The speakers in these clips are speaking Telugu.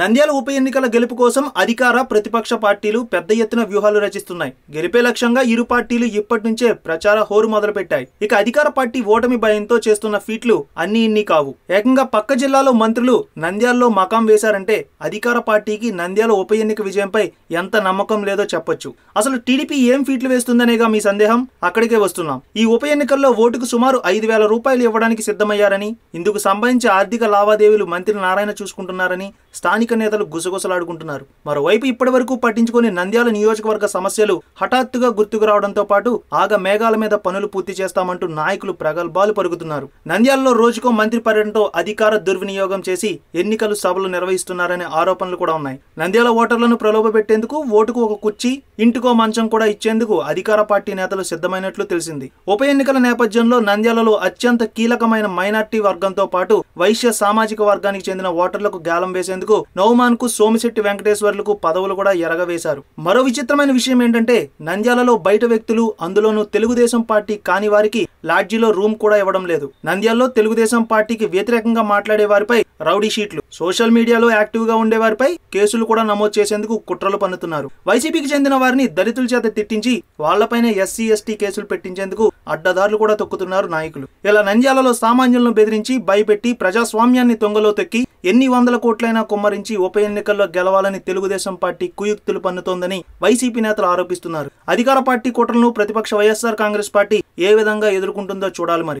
నంద్యాల ఉప ఎన్నికల గెలుపు కోసం అధికార ప్రతిపక్ష పార్టీలు పెద్ద ఎత్తున వ్యూహాలు రచిస్తున్నాయి. గెలిపే లక్ష్యంగా ఇరు పార్టీలు ఇప్పటి నుంచే ప్రచార హోరు మొదలుపెట్టాయి. ఇక అధికార పార్టీ ఓటమి భయంతో చేస్తున్న ఫీట్లు అన్ని ఇన్ని కావు. ఏకంగా పక్క జిల్లాలో మంత్రులు నంద్యాలలో మకాం వేశారంటే అధికార పార్టీకి నంద్యాల ఉప ఎన్నిక విజయంపై ఎంత నమ్మకం లేదో చెప్పొచ్చు. అసలు టీడీపీ ఏం ఫీట్లు వేస్తుందనేగా మీ సందేహం? అక్కడికే వస్తున్నాం. ఈ ఉప ఎన్నికల్లో ఓటుకు సుమారు ఐదు వేల రూపాయలు ఇవ్వడానికి సిద్ధమయ్యారని ఇందుకు సంబంధించి ఆర్థిక లావాదేవీలు మంత్రి నారాయణ చూసుకుంటున్నారని స్థానిక నేతలు గుసగుసలాడుకుంటున్నారు. మరోవైపు ఇప్పటివరకు పట్టించుకుని నంద్యాల నియోజకవర్గ సమస్యలు హఠాత్తుగా గుర్తుకు రావడంతో పాటు ఆగ మేఘాల మీద పనులు పూర్తి చేస్తామంటూ నాయకులు ప్రగల్భాలు పరుగుతున్నారు నంద్యాలలో రోజుకో మంత్రి పర్యటనతో అధికార దుర్వినియోగం చేసి ఎన్నికలు సభలు నిర్వహిస్తున్నారనే ఆరోపణలు కూడా ఉన్నాయి. నంద్యాల ఓటర్లను ప్రలోభపెట్టేందుకు ఓటుకు ఒక కుర్చీ ఇంటికో మంచం కూడా ఇచ్చేందుకు అధికార పార్టీ నేతలు సిద్ధమైనట్లు తెలిసింది. ఉప ఎన్నికల నేపథ్యంలో నంద్యాలలో అత్యంత కీలకమైన మైనార్టీ వర్గంతో పాటు వైశ్య సామాజిక వర్గానికి చెందిన ఓటర్లకు గాలం వేసేందుకు నౌమాన్కు సోమిశెట్టి వెంకటేశ్వర్లకు పదవులు కూడా ఎరగవేశారు. మరో విచిత్రమైన విషయం ఏంటంటే నంద్యాలలో బయట వ్యక్తులు అందులోనూ తెలుగుదేశం పార్టీ కాని వారికి లాడ్జీలో రూమ్ కూడా ఇవ్వడం లేదు. నంద్యాలలో తెలుగుదేశం పార్టీకి వ్యతిరేకంగా మాట్లాడే వారిపై రౌడీ షీట్లు సోషల్ మీడియాలో యాక్టివ్గా ఉండే వారిపై కేసులు కూడా నమోదు చేసేందుకు కుట్రలు పన్నుతున్నారు. వైసీపీకి చెందిన వారిని దళితుల చేత తిట్టించి వాళ్ళపైన ఎస్సీ ఎస్టీ కేసులు పెట్టించేందుకు అడ్డదారులు కూడా తొక్కుతున్నారు నాయకులు. ఇలా నంద్యాలలో సామాన్యులను బెదిరించి భయపెట్టి ప్రజాస్వామ్యాన్ని తొంగలో తొక్కి ఎన్ని వందల కోట్లైనా కుమ్మరించి ఉప ఎన్నికల్లో గెలవాలని తెలుగుదేశం పార్టీ కుయుక్తులు పన్నుతోందని వైసీపీ నేతలు ఆరోపిస్తున్నారు. అధికార పార్టీ కుట్రలను ప్రతిపక్ష వైఎస్ఆర్ కాంగ్రెస్ పార్టీ ఏ విధంగా ఎదుర్కొంటుందో చూడాలి మరి.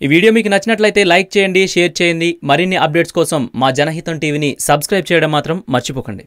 ఈ వీడియో మీకు నచ్చినట్లయితే లైక్ చేయండి షేర్ చేయండి. మరిన్ని అప్డేట్స్ కోసం మా జనహితం టీవీని సబ్స్క్రైబ్ చేయడం మాత్రం మర్చిపోకండి.